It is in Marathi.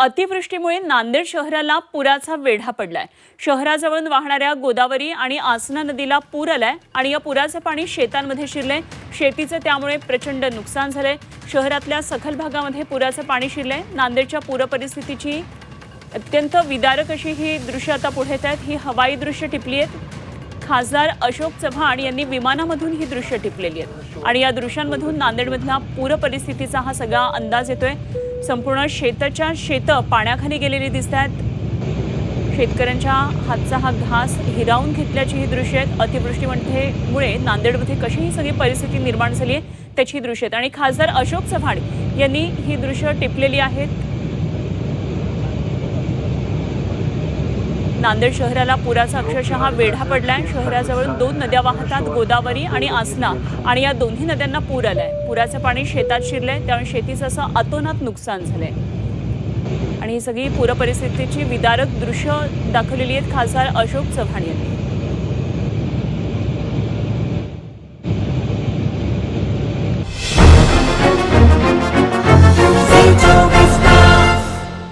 अतिवृष्टीमुळे नांदेड शहराला पुराचा वेढा पडलाय. शहराजवळून वाहणाऱ्या गोदावरी आणि आसना नदीला पूर आलाय आणि या पुराचं पाणी शेतांमध्ये शिरलंय. शेतीचं त्यामुळे प्रचंड नुकसान झालंय. शहरातल्या सखल भागामध्ये पुराचं पाणी शिरलंय. नांदेडच्या पूर परिस्थितीची अत्यंत विदारक अशी ही दृश्य आता पुढे येत आहेत. ही हवाई दृश्य टिपली आहेत. खासदार अशोक चव्हाण यांनी विमानामधून ही दृश्य टिपलेली आहेत. आणि या दृश्यांमधून नांदेडमधला पूर परिस्थितीचा हा सगळा अंदाज येतोय. संपूर्ण शेताच्या शेतं पाण्याखाली गेलेली दिसत आहेत शेतकऱ्यांच्या हातचा हा घास हिरावून घेतल्याची ही दृश्य आहेत. अतिवृष्टीमध्ये मुळे नांदेडमध्ये कशी ही सगळी परिस्थिती निर्माण झाली आहे त्याची दृश्य आहेत. आणि खासदार अशोक चव्हाण यांनी ही दृश्य टिपलेली आहेत. नांदेड शहराला पुराचा अक्षरशः वेढा पडलाय. शहराजवळून दोन नद्या वाहतात गोदावरी आणि आसना. आणि या दोन्ही नद्यांना पूर आलाय. पुराचं पाणी शेतात शिरलंय त्यामुळे शेतीचं असं अतोनात नुकसान झालंय. आणि ही सगळी पूर परिस्थितीची विदारक दृश्य दाखवलेली आहेत खासदार अशोक चव्हाण यांनी.